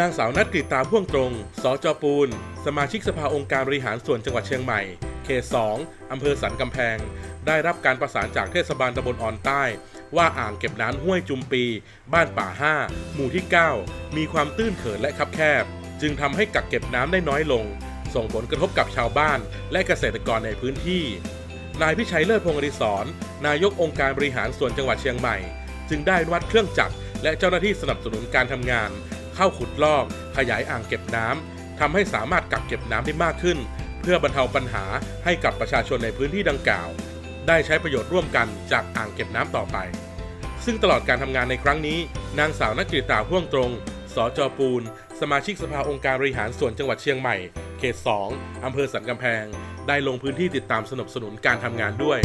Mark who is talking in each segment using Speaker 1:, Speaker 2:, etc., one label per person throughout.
Speaker 1: นางสาวนัดกฤตาพ่วงตรง สจปูน สมาชิกสภาองค์การบริหารส่วนจังหวัดเชียงใหม่ เขต2อำเภอสันกำแพง ได้รับการประสานจากเทศบาลตำบลอ่อนใต้ ว่าอ่างเก็บน้ำห้วยจุมปี บ้านป่า5หมู่ที่ 9 มีความตื้นเขินและคับแคบ จึงทำให้กักเก็บน้ำได้น้อยลง ส่งผลกระทบกับชาวบ้าน และเกษตรกรในพื้นที่ นายพิชัยเลิศพงศ์อดิศรนายกองค์การบริหารส่วนจังหวัดเชียงใหม่ จึงได้วัดเครื่องจักรและเจ้าหน้าที่สนับสนุนการทำงาน เข้าขุดลอก ขยายอ่างเก็บน้ำทำให้สามารถกักเก็บน้ำได้มากขึ้น เพื่อบรรเทาปัญหาให้กับประชาชนในพื้นที่ดังกล่าว ได้ใช้ประโยชน์ร่วมกันจากอ่างเก็บน้ำต่อไป ซึ่งตลอดการทำงานในครั้งนี้ นางสาวนักกฤตาพ่วงตรง สจปูน สมาชิกสภาองค์การบริหารส่วนจังหวัดเชียงใหม่ เขต 2 อำเภอสันกำแพง ได้ลงพื้นที่ติดตามสนับสนุนการทำงานด้วย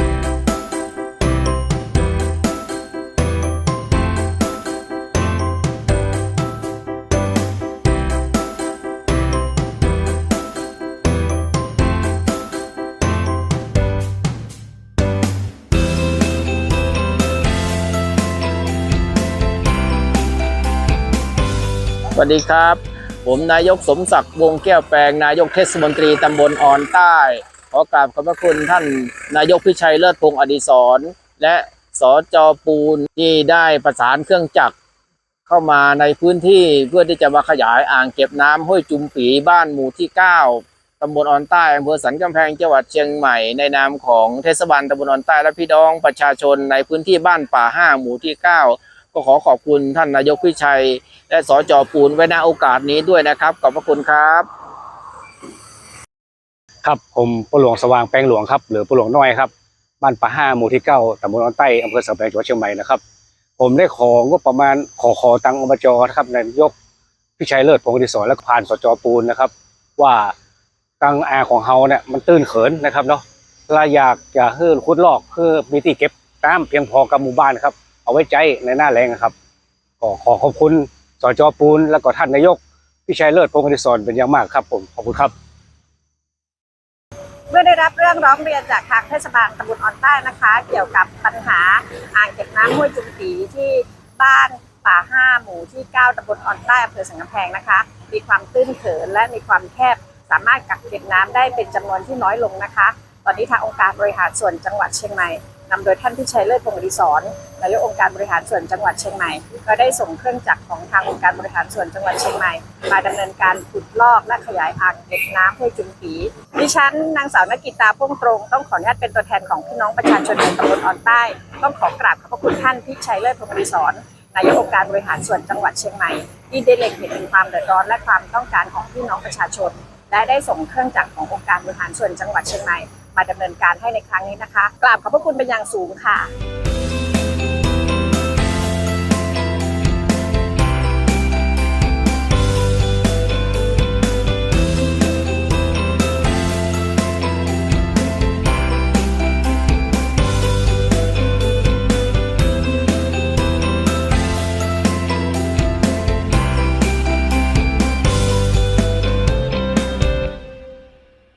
Speaker 2: สวัสดีครับ ผมนายกสมศักดิ์วงแก้วแปลง นายกเทศมนตรีตำบลอ่อนใต้ ขอกราบขอบพระคุณท่านนายกพิชัยเลิศพงศ์อดิศร และสจปูนที่ได้ประสานเครื่องจักรเข้ามาในพื้นที่เพื่อที่จะมาขยายอ่างเก็บน้ำห้วยจุมปีบ้านหมู่ที่ 9ตำบลอ่อนใต้อำเภอสันกำแพงจังหวัดเชียงใหม่ในนามของเทศบาลตำบลอ่อนใต้และพี่น้องประชาชนในพื้นที่บ้านป่าห้าหมู่ที่ 9 ก็ขอขอบคุณท่านนายกพิชัย และสจปูนไว้ณโอกาสนี้ด้วยนะครับ ขอบพระคุณครับ
Speaker 3: ครับผมปู่หลวงสว่างแปลงหลวงครับ หรือปู่หลวงน้อยครับบ้านป่าห้าหมู่ที่เก้าตำบลออนใต้อำเภอสันกำแพงจังหวัดเชียงใหม่นะครับ ผมได้ของบประมาณขอขอตังอบจนะครับนายกพิชัยเลิศพงศ์ดิศรและผ่านสจปูนนะครับ ว่าตังอาของเฮาเนี่ยมันตื้นเขินนะครับเนาะเราอยากจะให้คุดลอกเพื่อมีที่เก็บน้ำเพียงพอกับหมู่บ้านครับ เอาไว้ใจในหน้าแรงครับขอขอขอบคุณสจปูนและก็ท่านนายกพิชัยเลิศพงศ์อดิศรเป็นอย่างมากครับผมขอบคุณครับ
Speaker 4: เมื่อได้รับเรื่องร้องเรียนจากทางเทศบาลตำบลออนใต้นะคะ เกี่ยวกับปัญหาอ่างเก็บน้ำห้วยจุมปีที่บ้านป่าห้าหมู่ที่ 9ตำบลออนใต้อำเภอสังกำแพงนะคะ มีความตื้นเขินและมีความแคบสามารถกักเก็บน้ำได้เป็นจำนวนที่น้อยลงนะคะ ตอนนี้ทางองค์การบริหารส่วนจังหวัดเชียงใหม่ นำโดยท่านพิชัยเลิศพงศ์ดิศรนายกองค์การบริหารส่วนจังหวัดเชียงใหม่ ก็ได้ส่งเครื่องจักรของทางองค์การบริหารส่วนจังหวัดเชียงใหม่ มาดำเนินการขุดลอกและขยายอ่างเก็บน้ำห้วยจุมปีดิฉันนางสาวนกิตาพ่วงตรง ต้องขออนุญาตเป็นตัวแทนของพี่น้องประชาชนในตำบลอ่อนใต้ ต้องขอกราบขอบพระคุณท่านพิชัยเลิศพงศ์ดิศรนายกองค์การบริหารส่วนจังหวัดเชียงใหม่ที่ได้เล็งเห็นถึงความเดือดร้อนและความต้องการของพี่น้องประชาชน และได้ส่งเครื่องจักรขององค์การบริหารส่วนจังหวัดเชียงใหม่ มาดำเนินการให้ในครั้งนี้นะคะกราบขอบพระคุณเป็นอย่างสูงค่ะ